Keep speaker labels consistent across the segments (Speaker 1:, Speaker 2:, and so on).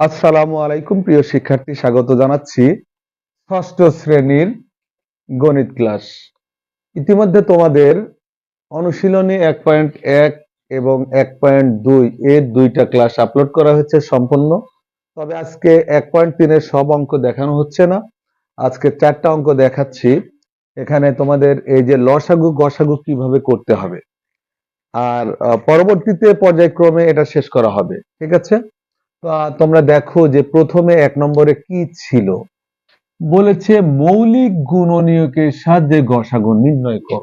Speaker 1: আসসালামু আলাইকুম, প্রিয় শিক্ষার্থী, স্বাগত জানাচ্ছি ষষ্ঠ শ্রেণির গণিত ক্লাস। ইতিমধ্যে তোমাদের অনুশীলনী এক পয়েন্ট এক এবং এক পয়েন্ট দুই এর দুইটা ক্লাস আপলোড করা হয়েছে সম্পূর্ণ। তবে আজকে এক পয়েন্ট তিনের সব অঙ্ক দেখানো হচ্ছে না। আজকে চারটা অঙ্ক দেখাচ্ছি। এখানে তোমাদের এই যে লসাগু, গসাগু কীভাবে করতে হবে। আর পরবর্তীতে পর্যায়ক্রমে এটা শেষ করা হবে। ঠিক আছে? তোমরা দেখো যে প্রথমে এক নম্বরে কি ছিল? বলেছে, মৌলিক গুণনীয়কের সাহায্যে গসাগু নির্ণয় কর।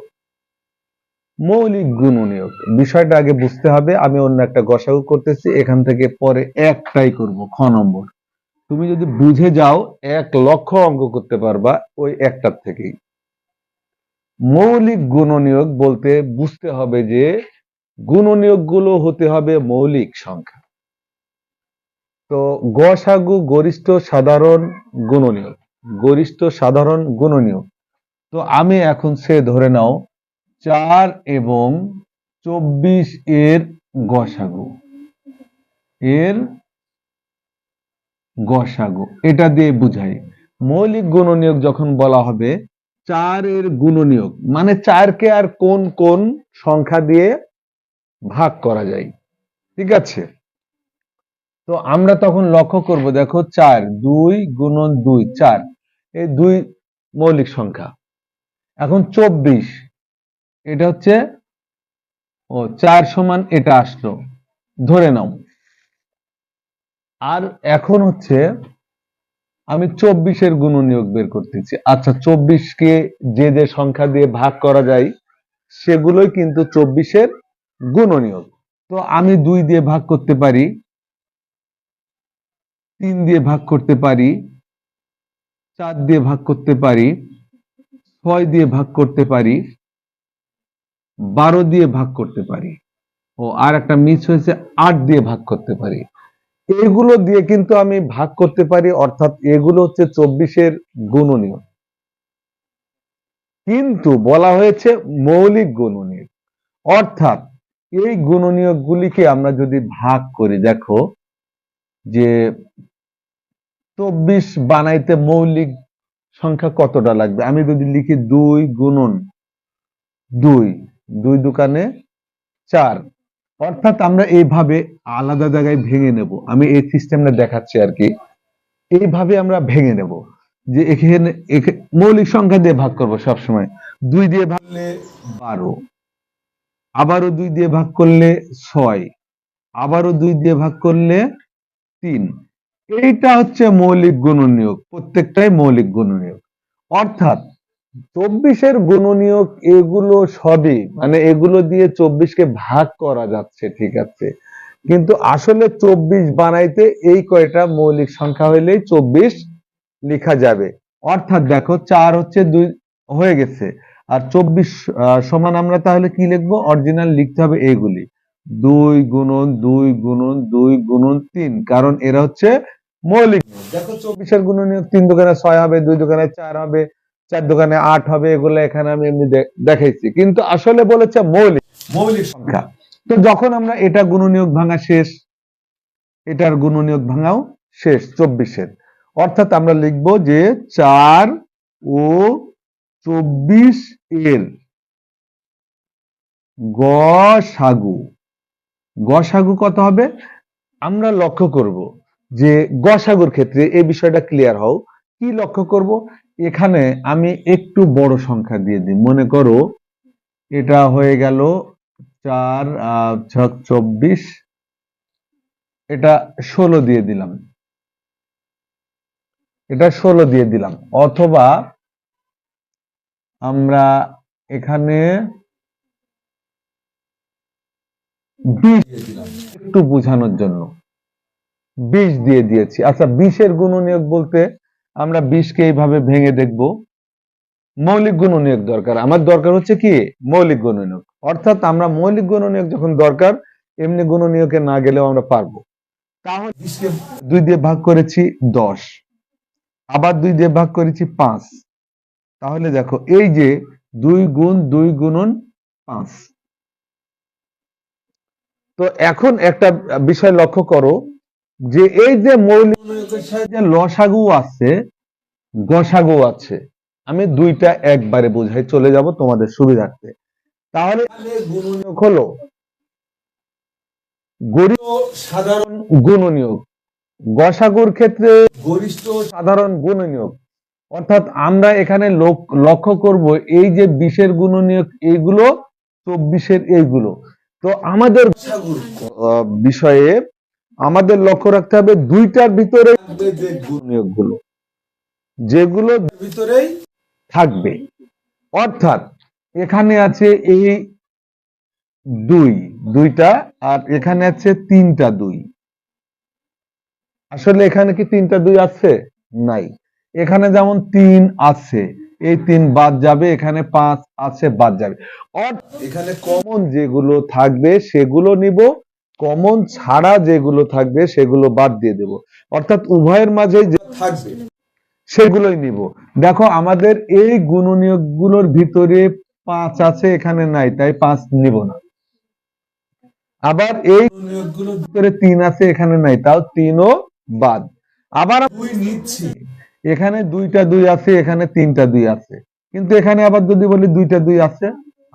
Speaker 1: মৌলিক গুণনীয়ক। বিষয়টা আগে বুঝতে হবে, আমি অন্য একটা গসাগু করতেছি, এখান থেকে পরে একটাই করব, খ নম্বর। তুমি যদি বুঝে যাও, এক লক্ষ অঙ্ক করতে পারবা ওই একটার থেকেই। মৌলিক গুণনীয়ক বলতে বুঝতে হবে যে গুণনীয়কগুলো হতে হবে মৌলিক সংখ্যা। তো গসাগু গরিষ্ঠ সাধারণ গুণনীয়, গরিষ্ঠ সাধারণ গুণনীয়। তো আমি এখন সে ধরে নাও চার এবং চব্বিশ এর গসাগু। এর গসাগু, এটা দিয়ে বুঝাই। মৌলিক গুণনীয়ক যখন বলা হবে চার এর গুণনীয়ক মানে চারকে আর কোন কোন সংখ্যা দিয়ে ভাগ করা যায়। ঠিক আছে? তো আমরা তখন লক্ষ্য করব, দেখো চার, দুই গুণন দুই, চার। এই দুই মৌলিক সংখ্যা। এখন চব্বিশ, এটা হচ্ছে, ও, চার সমান এটা আসলো, ধরে নাও। আর এখন হচ্ছে, আমি চব্বিশের গুণ নিয়োগ বের করতেছি। আচ্ছা চব্বিশকে যে যে সংখ্যা দিয়ে ভাগ করা যায়, সেগুলোই কিন্তু চব্বিশের গুণনীয়ক তো আমি দুই দিয়ে ভাগ করতে পারি তিন দিয়ে ভাগ করতে পারি, চার দিয়ে ভাগ করতে পারি, ছয় দিয়ে ভাগ করতে পারি, বারো দিয়ে ভাগ করতে পারি। ও, আর একটা মিস হয়েছে, আট দিয়ে ভাগ করতে পারি। এগুলো দিয়ে কিন্তু আমি ভাগ করতে পারি, অর্থাৎ এগুলো হচ্ছে চব্বিশের গুণনীয়। কিন্তু বলা হয়েছে মৌলিক গুণনীয়। অর্থাৎ এই গুণনীয়ক গুলিকে আমরা যদি ভাগ করি দেখো, যে চব্বিশ বানাইতে মৌলিক সংখ্যা কতটা লাগবে? আমি যদি লিখি দুই গুণন দুই দুই দোকানে চার, অর্থাৎ আমরা এইভাবে আলাদা জায়গায় ভেঙে নেব। আমি এই সিস্টেমটা দেখাচ্ছি আর কি। এইভাবে আমরা ভেঙে নেব যে এখানে, এখা- মৌলিক সংখ্যা দিয়ে ভাগ করব সবসময়। দুই দিয়ে ভাগলে বারো, আবারও দুই দিয়ে ভাগ করলে ছয়, আবারও দুই দিয়ে ভাগ করলে তিন এইটা হচ্ছে মৌলিক গুণনীয়ক, প্রত্যেকটাই মৌলিক গুণনীয়ক। অর্থাৎ চব্বিশের গুণনীয়ক এগুলো সবই মানে এগুলো দিয়ে চব্বিশকে ভাগ করা যাচ্ছে, ঠিক আছে? কিন্তু আসলে চব্বিশ বানাইতে এই কয়টা মৌলিক সংখ্যা হইলেই চব্বিশ লেখা যাবে। অর্থাৎ দেখো, চার হচ্ছে দুই, হয়ে গেছে। আর চব্বিশ সমান আমরা তাহলে কি লিখব? অরিজিনাল লিখতে হবে এইগুলি। দুই গুণন দুই গুণন দুই গুণন তিন। কারণ এরা হচ্ছে মৌলিক। দেখো চব্বিশের গুণনীয়ক তিন দোকানে ছয় হবে দুই দোকানে চার হবে চার দোকানে আট হবে এগুলো এখানে আমি এমনি দেখাইছি। কিন্তু আসলে বলেছে মৌলিক। মৌলিক সংখ্যা। তো যখন আমরা এটা গুণনীয়ক ভাঙা শেষ এটার গুণনীয়ক ভাঙাও শেষ চব্বিশের। অর্থাৎ আমরা লিখব যে চার ও চব্বিশ এর গসাগু গসাগু কত হবে? আমরা লক্ষ্য করব যে গসাগুর ক্ষেত্রে এই বিষয়টা ক্লিয়ার হও। কি লক্ষ্য করব? এখানে আমি একটু বড় সংখ্যা দিয়ে দিই। মনে করো এটা হয়ে গেল চার ছক চব্বিশ। এটা ষোলো দিয়ে দিলাম। এটা ষোলো দিয়ে দিলাম। অথবা আমরা এখানে দিলাম। একটু বোঝানোর জন্য। বিষ দিয়ে দিয়েছি। আচ্ছা বিশের গুণনীয়ক বলতে আমরা বিষকে এইভাবে ভেঙে দেখব। মৌলিক গুণনীয়ক দরকার। আমার দরকার হচ্ছে কি? মৌলিক গুণনীয়ক। অর্থাৎ আমরা মৌলিক গুণনীয়ক যখন দরকার, এমনি গুণনীয়কে না গেলেও আমরা পারব। তাহলে বিশকে দুই দিয়ে ভাগ করেছি দশ। আবার দুই দিয়ে ভাগ করেছি পাঁচ। তাহলে দেখো, এই যে দুই গুণ দুই গুণন পাঁচ। তো এখন একটা বিষয় লক্ষ্য করো যে এই যে মৌলিক যে লসাগু আছে, গসাগু আছে, আমি দুইটা একবারে বুঝাই, চলে যাব তোমাদের সুবিধার্থে। তাহলে গুণনীয়ক হলো, গরিষ্ঠ সাধারণ গুণনীয়ক। গসাগুর ক্ষেত্রে গরিষ্ঠ সাধারণ গুণনীয়ক। অর্থাৎ আমরা এখানে লোক- লক্ষ্য করব এই যে বিশের গুণনীয়ক এইগুলো, চব্বিশের এইগুলো। তো আমাদের বিষয়ে আমাদের লক্ষ্য রাখতে হবে দুইটার ভিতরে গুণনীয়কগুলো যেগুলো ভিতরেই থাকবে। অর্থাৎ এখানে আছে এই দুই দুইটা আর এখানে আছে তিনটা দুই। আসলে এখানে কি তিনটা দুই আছে? নাই। এখানে যেমন তিন আছে এই তিন বাদ যাবে, এখানে পাঁচ আছে, বাদ যাবে। এখানে কমন যেগুলো থাকবে, সেগুলো নিব। কমন ছাড়া যেগুলো থাকবে, সেগুলো বাদ দিয়ে দেব। অর্থাৎ উভয়ের মাঝে যে থাকবে, সেগুলোই নিব। দেখো, আমাদের এই গুণনীয়কগুলোর ভিতরে পাঁচ আছে, এখানে নাই, তাই পাঁচ নিব না। আবার এই গুণনীয়কগুলোর ভিতরে তিন আছে, এখানে নাই, তাও তিনও বাদ। আবার নিচ্ছি। এখানে দুইটা দুই আছে, এখানে তিনটা দুই আছে। কিন্তু এখানে আবার যদি বলি দুইটা দুই আছে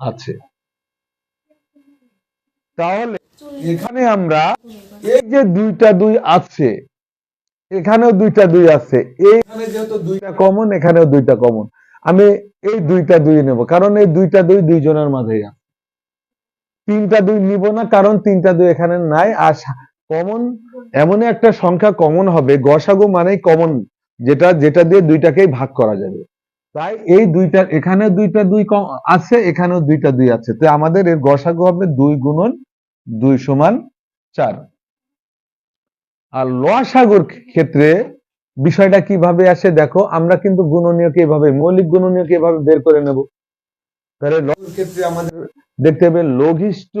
Speaker 1: আছে। তাহলে এখানে আমরা এই যে দুইটা দুই আছে, এখানেও দুইটা দুই আছে। এইখানে যেহেতু দুইটা কমন এখানেও দুইটা কমন আমি এই দুইটা দুই নেব, কারণ এই দুইটা দুই দুইজনের মাঝেই আছে। তিনটা দুই নিব না, কারণ তিনটা দুই এখানে নাই। আর কমন এমনই একটা সংখ্যা কমন হবে। গসাগু মানেই কমন যেটা যেটা দিয়ে দুইটাকেই ভাগ করা যাবে। তাই এই দুইটা, এখানে দুইটা দুই আছে, এখানেও দুইটা দুই আছে। তো আমাদের এর গসাগু হবে দুই গুণন দুই সমান চার। আর লসাগুর ক্ষেত্রে বিষয়টা কীভাবে আসে দেখো, আমরা কিন্তু গুণনীয়কে এভাবে, মৌলিক গুণনীয়কে এভাবে বের করে নেব। তাহলে লসাগুর ক্ষেত্রে আমাদের দেখতে হবে, লঘিষ্ঠ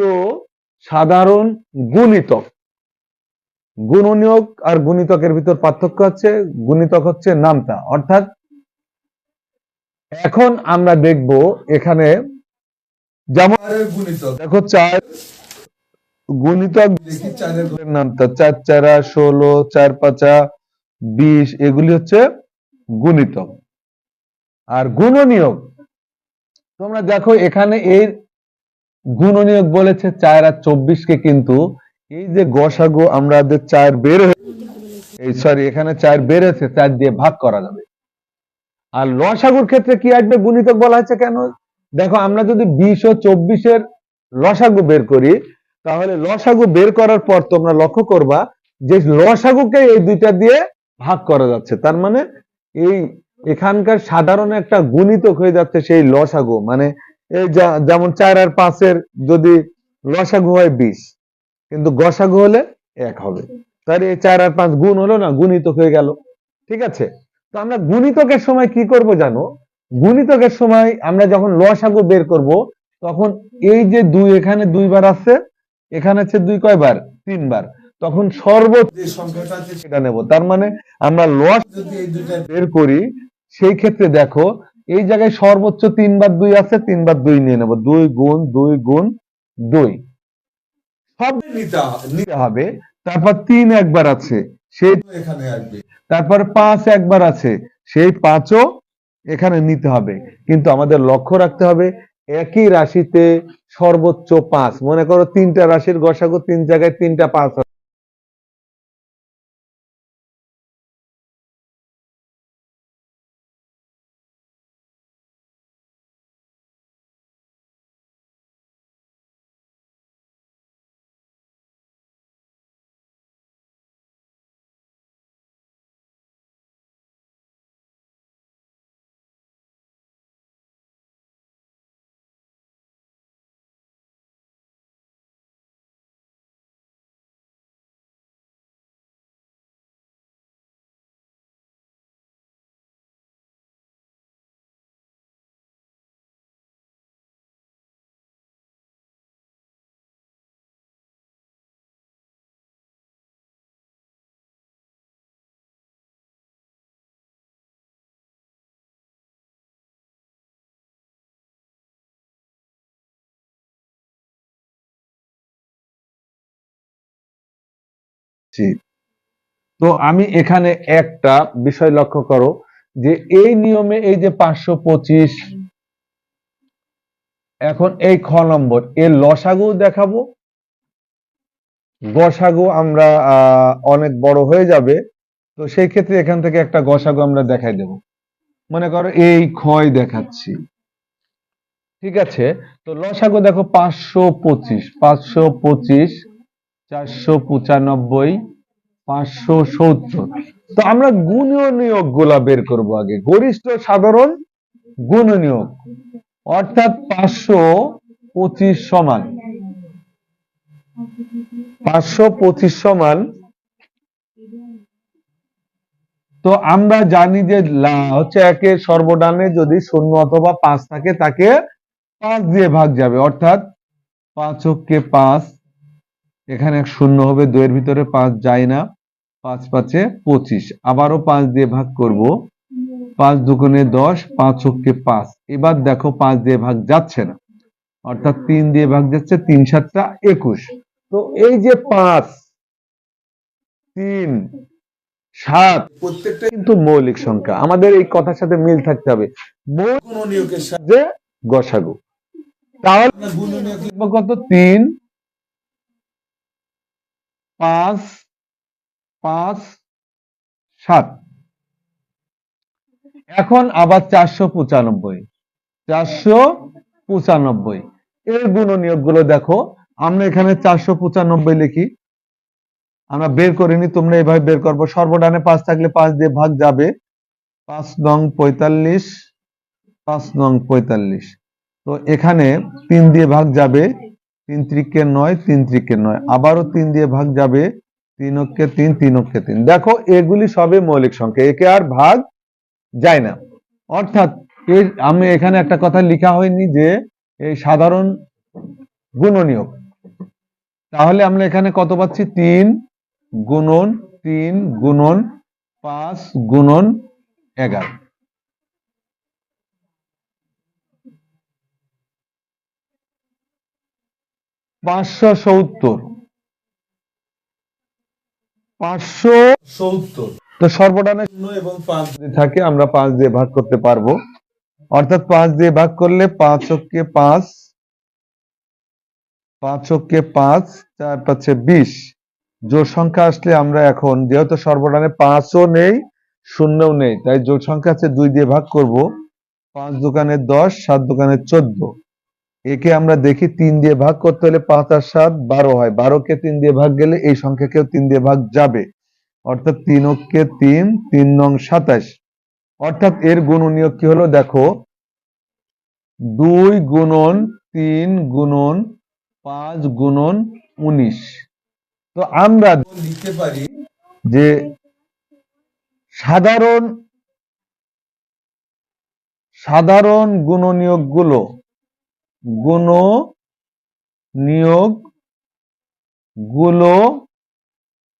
Speaker 1: সাধারণ গুণিতক। গুণনীয়ক আর গুণিতকের ভিতর পার্থক্য হচ্ছে গুণিতক হচ্ছে নামতা। অর্থাৎ এখন আমরা দেখব এখানে যেমন গুণিতক। দেখো চার গুণিতক দেখি চারের নামতা। চার চারা ষোলো চার পাঁচা বিশ এগুলি হচ্ছে গুণিতক। আর গুণনীয়ক তোমরা দেখো এখানে এই গুণনীয়ক বলেছে চার আর চব্বিশকে কিন্তু এই যে গসাগু আমাদের চার বের এই সরি এখানে চার বের হয়েছে, চার দিয়ে ভাগ করা যাবে। আর লসাগুর ক্ষেত্রে কি আসবে? গুণিতক বলা হয়েছে কেন? দেখো, আমরা যদি বিশ ও চব্বিশের লসাগু বের করি, তাহলে লসাগু বের করার পর তোমরা লক্ষ্য করবা যে লসাগুকে এই দুইটা দিয়ে ভাগ করা যাচ্ছে। তার মানে এই এখানকার সাধারণ একটা গুণিতক হয়ে যাচ্ছে সেই লসাগু মানে এই যেমন চার আর পাঁচের যদি লসাগু হয় বিশ কিন্তু গসাগু হলে এক হবে। তাহলে এই চার আর পাঁচ গুণ হলো না, গুণিতক হয়ে গেল। ঠিক আছে? তো আমরা গুণিতকের সময় কি করব জানো? গুণিতকের সময় আমরা যখন লসাগু বের করব, তখন এই যে দুই, এখানে দুইবার আছে এখানে হচ্ছে দুই কয়বার তিনবার তখন সর্বোচ্চ যে সংখ্যাটা আছে সেটা নেব। তার মানে আমরা লস যদি এই দুইটা বের করি, সেই ক্ষেত্রে দেখো, এই জায়গায় সর্বোচ্চ তিনবার দুই আছে তিনবার দুই নিয়ে নেব। দুই গুণ দুই গুণ দুই। সব নিতে হবে তারপর তিন একবার আছে, সেই এখানে আসবে। তারপর পাঁচ একবার আছে, সেই পাঁচও এখানে নিতে হবে। কিন্তু আমাদের লক্ষ্য রাখতে হবে, একই রাশিতে সর্বোচ্চ পাঁচ। মনে করো তিনটা রাশির গসাগু তিন জায়গায় তিনটা পাঁচ আছে। তো আমি এখানে একটা বিষয় লক্ষ্য করো যে এই নিয়মে এই যে পাঁচশো পঁচিশ, এখন এই খ নম্বর, এর লসাগু দেখাবো। গসাগু আমরা অনেক বড় হয়ে যাবে। তো সেই ক্ষেত্রে এখান থেকে একটা গসাগু আমরা দেখাই দেব। মনে করো এই ক্ষয় দেখাচ্ছি। ঠিক আছে? তো লসাগু দেখো পাঁচশো পঁচিশ পাঁচশো পঁচিশ চারশো পঁচানব্বই, পাঁচশো সত্তর। তো আমরা গুণীয় নিয়োগগুলা বের করব আগে। গরিষ্ঠ সাধারণ গুণ নিয়োগ অর্থাৎ পাঁচশো পঁচিশ সমান। পাঁচশো পঁচিশ সমান। তো আমরা জানি যে হচ্ছে একের সর্বডানে যদি শূন্য অথবা পাঁচ থাকে, তাকে পাঁচ দিয়ে ভাগ যাবে। অর্থাৎ পাঁচ হককে পাঁচ এখানে এক শূন্য হবে দুয়ের ভিতরে পাঁচ যায় না। পাঁচ পাঁচে পঁচিশ। আবারও পাঁচ দিয়ে ভাগ করব। পাঁচ দুগুণে দশ পাঁচ হককে পাঁচ। এবার দেখো পাঁচ দিয়ে ভাগ যাচ্ছে না। অর্থাৎ তিন দিয়ে ভাগ যাচ্ছে তিন সাতটা একুশ। তো এই যে পাঁচ তিন সাত প্রত্যেকটা কিন্তু মৌলিক সংখ্যা। আমাদের এই কথার সাথে মিল থাকতে হবে। মৌলিক
Speaker 2: সাথে
Speaker 1: গসাগু। তাহলে কত? তিন। পাঁচ পাঁচ, সাত। এখন আবার চারশো পঁচানব্বই। চারশো পঁচানব্বই। এর নিয়োগগুলো দেখো। আমরা এখানে চারশো পঁচানব্বই লিখি। আমরা বের করিনি, তোমরা এভাবে বের করব। সর্বডানে পাঁচ থাকলে পাঁচ দিয়ে ভাগ যাবে। পাঁচ নং পঁয়তাল্লিশ, পাঁচ নং পঁয়তাল্লিশ। তো এখানে তিন দিয়ে ভাগ যাবে। তিন ত্রিকে নয়, তিন ত্রিকে নয়। আবারও তিন দিয়ে ভাগ যাবে, তিন অক্ষে তিন তিন অক্ষে তিন। দেখো, এগুলি সবে মৌলিক সংখ্যা। একে আর ভাগ যায় না। অর্থাৎ এর আমি এখানে একটা কথা লেখা হয়নি যে এই সাধারণ গুণনীয়ক। তাহলে আমরা এখানে কত পাচ্ছি? তিন গুণন তিন গুণন, পাঁচ গুণন, এগারো। পাঁচশো সত্তর। পাঁচশো
Speaker 2: সত্তর।
Speaker 1: তো সর্বডানে
Speaker 2: এবং পাঁচ
Speaker 1: থাকে, আমরা পাঁচ দিয়ে ভাগ করতে পারব। অর্থাৎ পাঁচ দিয়ে ভাগ করলে পাঁচ পাঁচ পাঁচ চার পাঁচে বিশ। জোড় সংখ্যা আসলে আমরা এখন, যেহেতু সর্বডানে পাঁচও নেই, শূন্যও নেই, তাই জোড় সংখ্যা আছে দুই দিয়ে ভাগ করব। পাঁচ দোকানে দশ, সাত দোকানে চোদ্দ। একে আমরা দেখি তিন দিয়ে ভাগ করতে হলে পাঁচ আর সাত বারো হয়। বারোকে তিন দিয়ে ভাগ গেলে এই সংখ্যাকেও তিন দিয়ে ভাগ যাবে। অর্থাৎ তিন তিন তিন নং সাতাশ। অর্থাৎ এর গুণনীয়ক কি হলো? দেখো, দুই গুণন তিন গুণন পাঁচ গুণন উনিশ। তো আমরা
Speaker 2: লিখতে পারি
Speaker 1: যে সাধারণ সাধারণ গুণনীয়কগুলো গুণ নিয়োগগুলো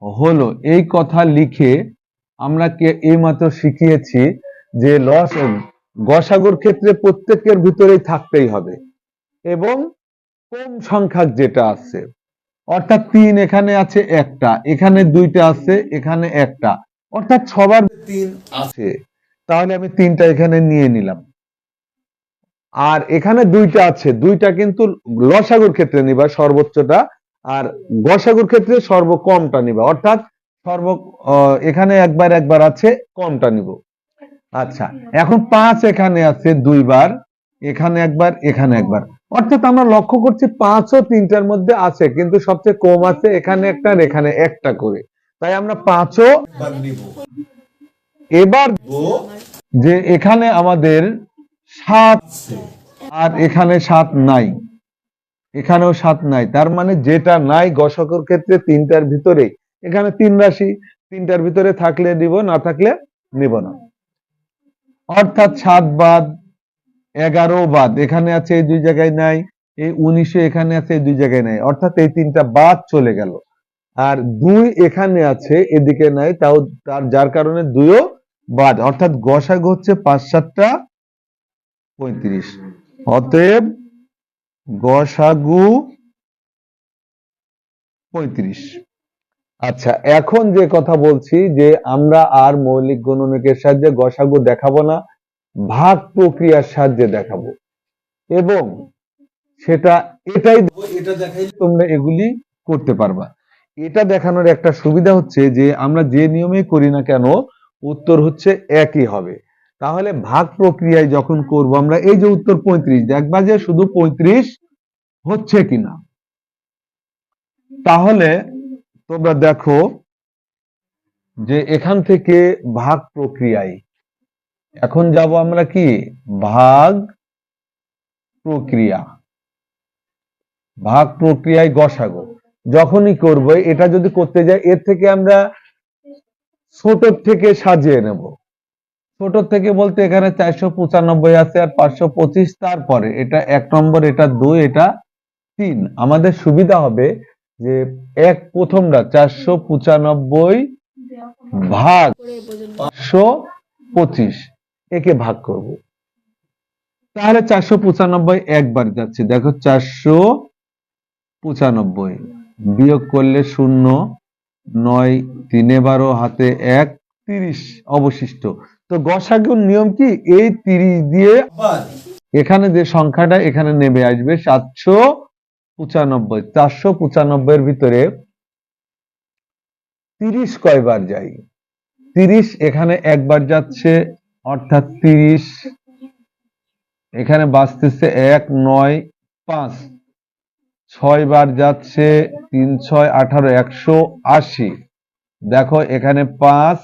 Speaker 1: হলো। এই কথা লিখে আমরা কে এইমাত্র শিখিয়েছি যে লস গসাগুর ক্ষেত্রে প্রত্যেকের ভিতরেই থাকতেই হবে এবং কম সংখ্যক যেটা আছে, অর্থাৎ তিন এখানে আছে একটা, এখানে দুইটা আছে, এখানে একটা, অর্থাৎ সবার
Speaker 2: তিন
Speaker 1: আছে। তাহলে আমি তিনটা এখানে নিয়ে নিলাম। আর এখানে দুইটা আছে। দুইটা কিন্তু লসাগুর ক্ষেত্রে নিবা সর্বোচ্চটা আর গসাগুর ক্ষেত্রে সর্বকমটা নিবা। অর্থাৎ সর্ব এখানে একবার একবার আছে কমটা নিব। আচ্ছা এখন পাঁচ এখানে আছে দুইবার এখানে একবার এখানে একবার। অর্থাৎ আমরা লক্ষ্য করছি পাঁচ ও তিনটার মধ্যে আছে কিন্তু সবচেয়ে কম আছে এখানে একটা আর এখানে একটা করে। তাই আমরা পাঁচও
Speaker 2: বার নিব।
Speaker 1: এবার যে এখানে আমাদের সাত আর এখানে সাত নাই। এখানেও সাত নাই। তার মানে যেটা নাই গসকের ক্ষেত্রে তিনটার ভিতরে, এখানে তিন রাশি, তিনটার ভিতরে থাকলে নিব, না থাকলে নিব না। অর্থাৎ সাত বাদ, এগারো বাদ, এখানে আছে এই দুই জায়গায় নাই, এই উনিশে এখানে আছে এই দুই জায়গায় নাই। অর্থাৎ এই তিনটা বাদ চলে গেল। আর দুই এখানে আছে, এদিকে নাই, তাও তার, যার কারণে দুইও বাদ। অর্থাৎ গসাগু হচ্ছে পাঁচ সাতটা পঁয়ত্রিশ। অতএব গসাগু পঁয়ত্রিশ। আচ্ছা এখন যে কথা বলছি যে আমরা আর মৌলিক গুণনীয়কের সাহায্যে গসাগু দেখাবো না, ভাগ প্রক্রিয়ার সাহায্যে দেখাবো। এবং সেটা, এটাই
Speaker 2: এটা দেখাইলে
Speaker 1: তোমরা এগুলি করতে পারবা। এটা দেখানোর একটা সুবিধা হচ্ছে যে আমরা যে নিয়মে করি না কেন, উত্তর হচ্ছে একই হবে। তাহলে ভাগ প্রক্রিয়ায় যখন করব, আমরা এই যে উত্তর পঁয়ত্রিশ, দেখবা যে শুধু পঁয়ত্রিশ হচ্ছে কিনা? তাহলে তোমরা দেখো যে এখান থেকে ভাগ প্রক্রিয়ায়, এখন যাব আমরা কি? ভাগ প্রক্রিয়া। ভাগ প্রক্রিয়ায় গসাগো। যখনই করব, এটা যদি করতে যাই, এর থেকে আমরা ছোট থেকে সাজিয়ে নেব। ছোট থেকে বলতে এখানে চারশো পঁচানব্বই আছে আর পাঁচশো পঁচিশ তারপরে। এটা এক নম্বর, এটা দুই, এটা তিন। আমাদের সুবিধা হবে যে এক প্রথমটা চারশো পঁচানব্বই ভাগ পাঁচশো পঁচিশ, একে ভাগ করব। তাহলে চারশো পঁচানব্বই একবার যাচ্ছে। দেখো চারশো পঁচানব্বই বিয়োগ করলে শূন্য, নয়, তিনে বারো, হাতে এক, তিরিশ অবশিষ্ট। তো গসাগুর নিয়ম কি? এই তিরিশ দিয়ে এখানে যে সংখ্যাটা এখানে নেমে আসবে সাতশো পঁচানব্বই। চারশো পঁচানব্বই এর ভিতরে তিরিশ কয়বার যাই? তিরিশ এখানে একবার যাচ্ছে অর্থাৎ তিরিশ। এখানে বাঁচতেছে এক নয় পাঁচ। ছয় বার যাচ্ছে তিন ছয় আঠারো একশো আশি। দেখো এখানে পাঁচ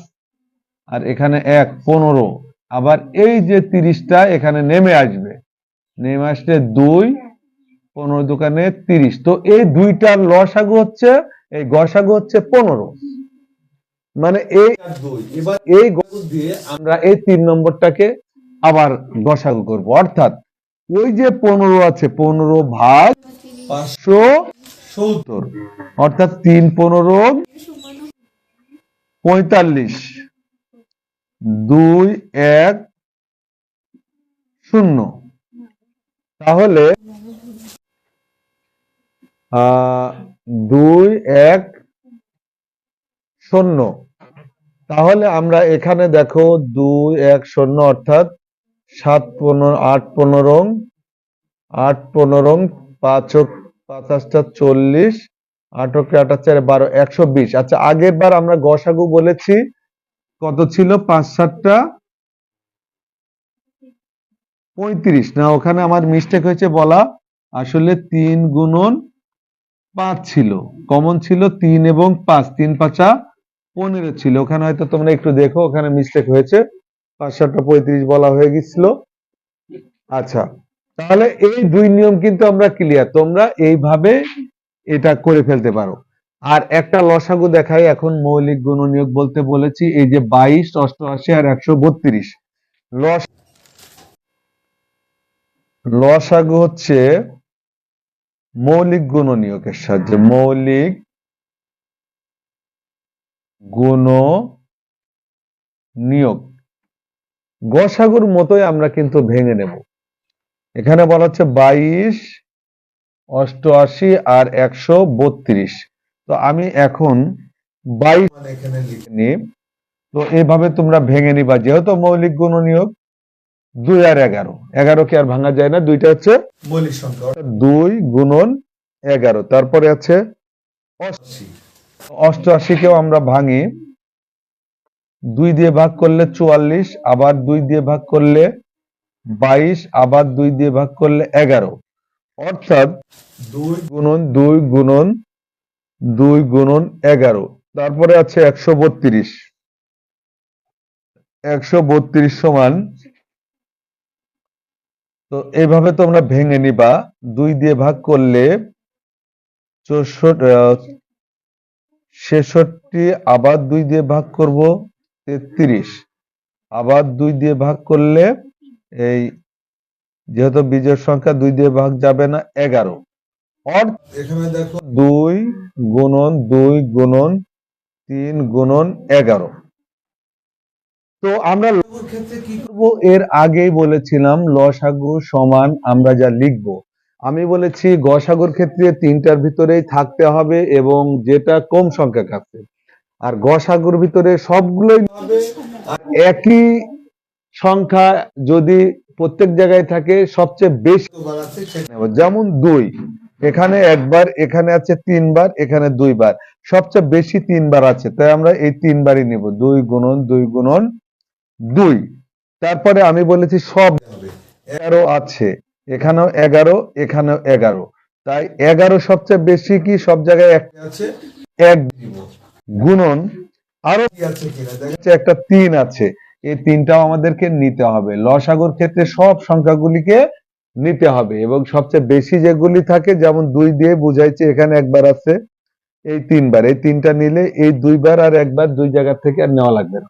Speaker 1: আর এখানে এক, পনেরো। আবার এই যে তিরিশটা এখানে নেমে আসবে। নেমে আসলে দুই, পনেরো দোকানে তিরিশ। তো এই দুইটার লসাগু হচ্ছে, এই গসাগু হচ্ছে পনেরো। মানে এই
Speaker 2: এবার
Speaker 1: এই
Speaker 2: দিয়ে
Speaker 1: আমরা এই তিন নম্বরটাকে আবার গসাগু করব। অর্থাৎ ওই যে পনেরো আছে, পনেরো ভাগ
Speaker 2: পাঁচশো সত্তর।
Speaker 1: অর্থাৎ তিন, পনেরো, পঁয়তাল্লিশ। দুই, এক, শূন্য। তাহলে দুই, এক, শূন্য। তাহলে আমরা এখানে দেখো দুই, এক, শূন্য অর্থাৎ সাত, পনেরো, আট পনেরো আট, পনেরো, পাঁচ, ও- পাঁচ আটটা চল্লিশ আটকে আটা চারে বারো, একশো বিশ। আচ্ছা আগের বার আমরা গসাগু বলেছি কত ছিল? পাঁচ সাতটা? পঁয়ত্রিশ। না, ওখানে আমার মিস্টেক হয়েছে বলা। আসলে তিন গুণন পাঁচ ছিল। কমন ছিল তিন এবং পাঁচ। তিন পাঁচা পনেরো ছিল। ওখানে হয়তো তোমরা একটু দেখো, ওখানে মিস্টেক হয়েছে। পাঁচ সাতটা পঁয়ত্রিশ বলা হয়ে গেছিল। আচ্ছা তাহলে এই দুই নিয়ম কিন্তু আমরা ক্লিয়ার তোমরা এইভাবে এটা করে ফেলতে পারো। আর একটা লসাগু দেখাই এখন মৌলিক গুণনীয়ক বলতে বলেছি, এই যে বাইশ, অষ্টআশি আর একশো বত্রিশ। লস লসাগু হচ্ছে মৌলিক গুণনীয়কের সাহায্যে, মৌলিক গুণ নিয়োগ গসাগুর মতোই আমরা কিন্তু ভেঙে নেব। এখানে বলা হচ্ছে বাইশ, অষ্টআশি আর একশো বত্রিশ। তো আমি এখন বাইশ
Speaker 2: মানে
Speaker 1: তো এইভাবে তোমরা ভেঙে নিবা, যেহেতু মৌলিক গুণনীয়ক দুই আর এগারো। এগারো কি আর ভাঙা যায় না? দুইটা হচ্ছে
Speaker 2: মৌলিক সংখ্যা।
Speaker 1: দুই গুণন এগারো। তারপরে আছে আমরা ভাঙি। দুই দিয়ে ভাগ করলে চুয়াল্লিশ, আবার দুই দিয়ে ভাগ করলে বাইশ, আবার দুই দিয়ে ভাগ করলে এগারো। অর্থাৎ
Speaker 2: দুই
Speaker 1: গুণন দুই গুণন দুই গুণন এগারো। তারপরে আছে একশো বত্রিশ। একশো বত্রিশ সমান, তো এইভাবে তোমরা ভেঙে নিবা। দুই দিয়ে ভাগ করলে ছেষট্টি, আবার দুই দিয়ে ভাগ করব তেত্রিশ। আবার দুই দিয়ে ভাগ করলে এই, যেহেতু বীজের সংখ্যা দুই দিয়ে ভাগ যাবে না, এগারো।
Speaker 2: এখানে দেখো
Speaker 1: দুই গুণন দুই গুণন তিন গুণন এগারো। তো আমরা
Speaker 2: ক্ষেত্রে কি
Speaker 1: করব? এর আগেই বলেছিলাম লসাগু সমান আমরা যা লিখব। আমি বলেছি গসাগুর ক্ষেত্রে তিনটার ভিতরেই থাকতে হবে এবং যেটা কম সংখ্যক আছে। আর গসাগুর ভিতরে সবগুলোই একই সংখ্যা যদি প্রত্যেক জায়গায় থাকে সবচেয়ে বেশি। যেমন দুই। এখানে একবার এখানে আছে তিনবার এখানে দুইবার। সবচেয়ে বেশি তিনবার আছে তাই আমরা এই তিনবারই নিব। দুই গুণন দুই গুণন দুই। তারপরে আমি বলেছি সব এগারো আছে। এখানেও এগারো এখানেও এগারো। তাই এগারো সবচেয়ে বেশি কি? সব জায়গায় এক
Speaker 2: আছে।
Speaker 1: এক গুণন। আরও একটা তিন আছে। এই তিনটাও আমাদেরকে নিতে হবে। লসাগর ক্ষেত্রে সব সংখ্যাগুলিকে নিতে হবে এবং সবচেয়ে বেশি যেগুলি থাকে, যেমন দুই দিয়ে বুঝাইছে, এখানে একবার আছে, এই তিনবার। এই তিনটা নিলে এই দুইবার আর একবার দুই জায়গা থেকে আর নেওয়া লাগবে না।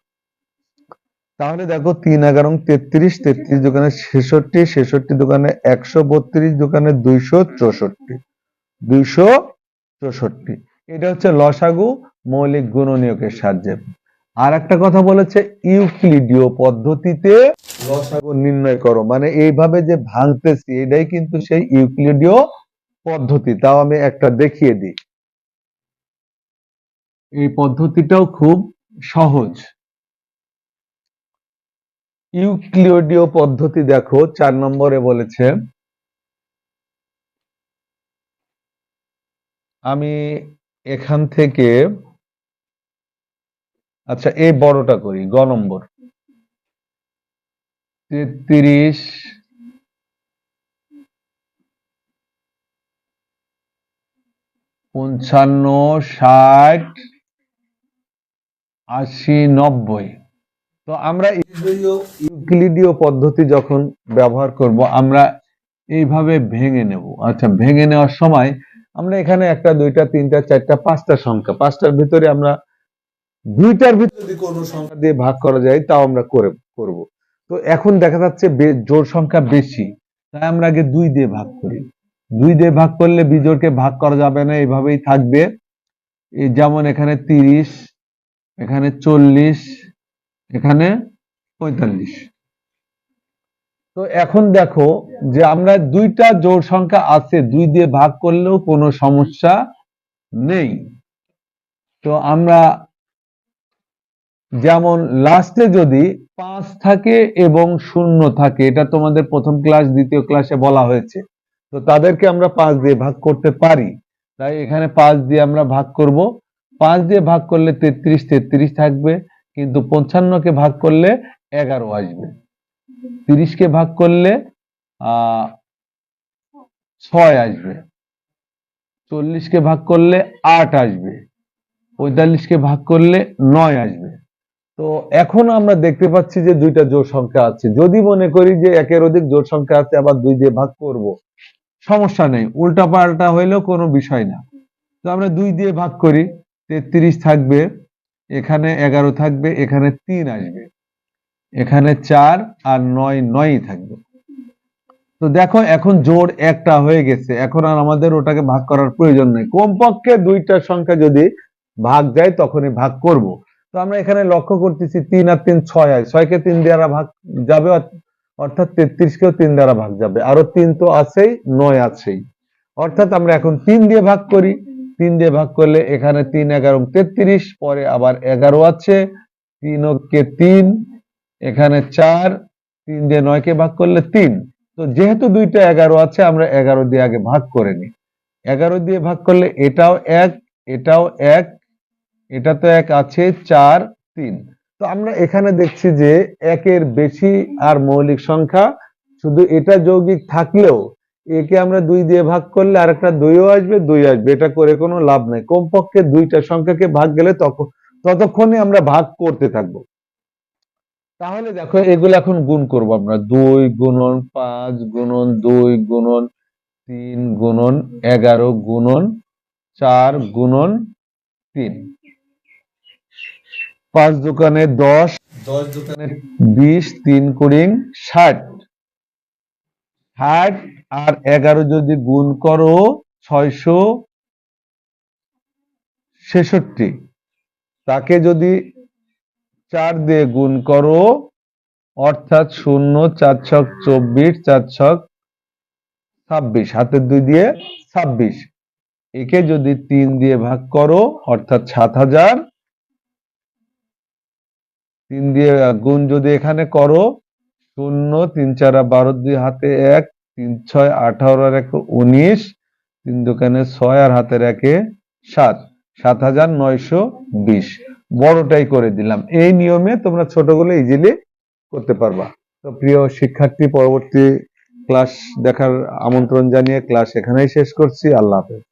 Speaker 1: তাহলে দেখো, তিন এগারো তেত্রিশ তেত্রিশ দোকানে ছেষট্টি ছেষট্টি দোকানে একশো বত্রিশ, দোকানে দুইশো চৌষট্টি দুইশো চৌষট্টি। এটা হচ্ছে লসাগু মৌলিক গুণনীয়কের সাহায্যে। আর একটা কথা বলেছে, ইউক্লিডীয় পদ্ধতিতে লসাগু নির্ণয় করো। মানে এইভাবে যে ভাঙতেছি, এটাই কিন্তু সেই ইউক্লিডীয় পদ্ধতি। তাও আমি একটা দেখিয়ে দিই। এই পদ্ধতিটাও খুব সহজ। ইউক্লিডীয় পদ্ধতি দেখো, চার নম্বরে বলেছে, আমি এখান থেকে আচ্ছা এই বড়টা করি, গ নম্বর। তেত্রিশ। পঞ্চান্ন, ষাট। আশি, নব্বই। তো আমরা
Speaker 2: ইউক্লিডীয়
Speaker 1: পদ্ধতি যখন ব্যবহার করব, আমরা এইভাবে ভেঙে নেব। আচ্ছা ভেঙে নেওয়ার সময় আমরা এখানে একটা, দুইটা, তিনটা, চারটা, পাঁচটা সংখ্যা, পাঁচটার ভিতরে আমরা দুইটার ভিতরে
Speaker 2: যদি কোনো সংখ্যা
Speaker 1: দিয়ে ভাগ করা যায়, তাও আমরা করে, করব। তো এখন দেখা যাচ্ছে জোড় সংখ্যা বেশি। তাই আমরা আগে দুই দিয়ে ভাগ করি। দুই দিয়ে ভাগ করলে বিজোড়কে ভাগ করা যাবে না এভাবেই থাকবে। যেমন এখানে তিরিশ, এখানে চল্লিশ, এখানে পঁয়তাল্লিশ। তো এখন দেখো যে আমরা দুইটা জোড় সংখ্যা আছে, দুই দিয়ে ভাগ করলেও কোনো সমস্যা নেই। তো আমরা যেমন লাস্টে যদি পাঁচ থাকে এবং শূন্য থাকে, এটা তোমাদের প্রথম ক্লাস দ্বিতীয় ক্লাসে বলা হয়েছে। তো তাদেরকে আমরা পাঁচ দিয়ে ভাগ করতে পারি। তাই এখানে পাঁচ দিয়ে আমরা ভাগ করব। পাঁচ দিয়ে ভাগ করলে তেত্রিশ তেত্রিশ থাকবে। কিন্তু পঞ্চান্নকে ভাগ করলে এগারো আসবে। তিরিশকে ভাগ করলে ছয় আসবে। চল্লিশকে ভাগ করলে আট আসবে। পঁয়তাল্লিশকে ভাগ করলে নয় আসবে। তো এখন আমরা দেখতে পাচ্ছি যে দুইটা জোড় সংখ্যা আছে। যদি মনে করি যে একের অধিক জোড় সংখ্যা আছে, আবার দুই দিয়ে ভাগ করব, সমস্যা নেই। উল্টা পাল্টা হইলেও কোনো বিষয় না। তো আমরা দুই দিয়ে ভাগ করি, তেত্রিশ থাকবে, এখানে এগারো থাকবে, এখানে তিন আসবে। এখানে চার আর নয়, নয়ই থাকবে। তো দেখো, এখন জোর একটা হয়ে গেছে। এখন আর আমাদের ওটাকে ভাগ করার প্রয়োজন নেই। কমপক্ষে দুইটা সংখ্যা যদি ভাগ যায়, তখনই ভাগ করব। তো আমরা এখানে লক্ষ্য করতেছি তিন আর তিন ছয় হয়। ছয়কে তিন দ্বারা ভাগ যাবে, অর্থ- অর্থাৎ তেত্রিশকেও তিন দ্বারা ভাগ যাবে। আরও তিন তো আছেই, নয় আছেই। অর্থাৎ আমরা এখন তিন দিয়ে ভাগ করি। তিন দিয়ে ভাগ করলে এখানে তিন, এগারো তেত্রিশ, পরে আবার এগারো আছে। তিন কে তিন, এখানে চার, তিন দিয়ে নয়কে ভাগ করলে তিন। তো যেহেতু দুইটা এগারো আছে, আমরা এগারো দিয়ে আগে ভাগ করে নিই। এগারো দিয়ে ভাগ করলে এটাও এক এটাও এক এটা তো এক আছে, চার, তিন। তো আমরা এখানে দেখছি যে একের বেশি আর মৌলিক সংখ্যা, শুধু এটা যৌগিক থাকলেও একে আমরা দুই দিয়ে ভাগ করলে আর একটা দুইও আসবে, দুই আসবে। এটা করে কোনো লাভ নাই। কমপক্ষে দুইটা সংখ্যাকে ভাগ গেলে তখন ততক্ষণে আমরা ভাগ করতে থাকব। তাহলে দেখো, এগুলো এখন গুণ করব আমরা। দুই গুণন পাঁচ গুণন দুই গুণন তিন গুণন এগারো গুণন চার গুণন তিন। পাঁচ দোকানে দশ
Speaker 2: দশ দোকানে
Speaker 1: বিশ তিন কুড়িং ষাট। ষাট আর এগারো যদি গুণ করো ছয়শো ছেষট্টি। তাকে যদি চার দিয়ে গুণ করো অর্থাৎ শূন্য চার ছক চব্বিশ চার ছক ছাব্বিশ হাতের দুই দিয়ে ছাব্বিশ। একে যদি তিন দিয়ে ভাগ করো অর্থাৎ সাত হাজার তিন দিয়ে গুণ যদি এখানে করো, শূন্য, তিন চারা বারো, দুই হাতে এক, তিন ছয়, আঠারো আর এক, উনিশ, তিন দোকানে ছয় আর হাতের একে সাত সাত হাজার নয়শো বিশ। বড়টাই করে দিলাম। এই নিয়মে তোমরা ছোটগুলো ইজিলি করতে পারবা। তো প্রিয় শিক্ষার্থী, পরবর্তী ক্লাস দেখার আমন্ত্রণ জানিয়ে ক্লাস এখানেই শেষ করছি। আল্লাহ হাফেজ।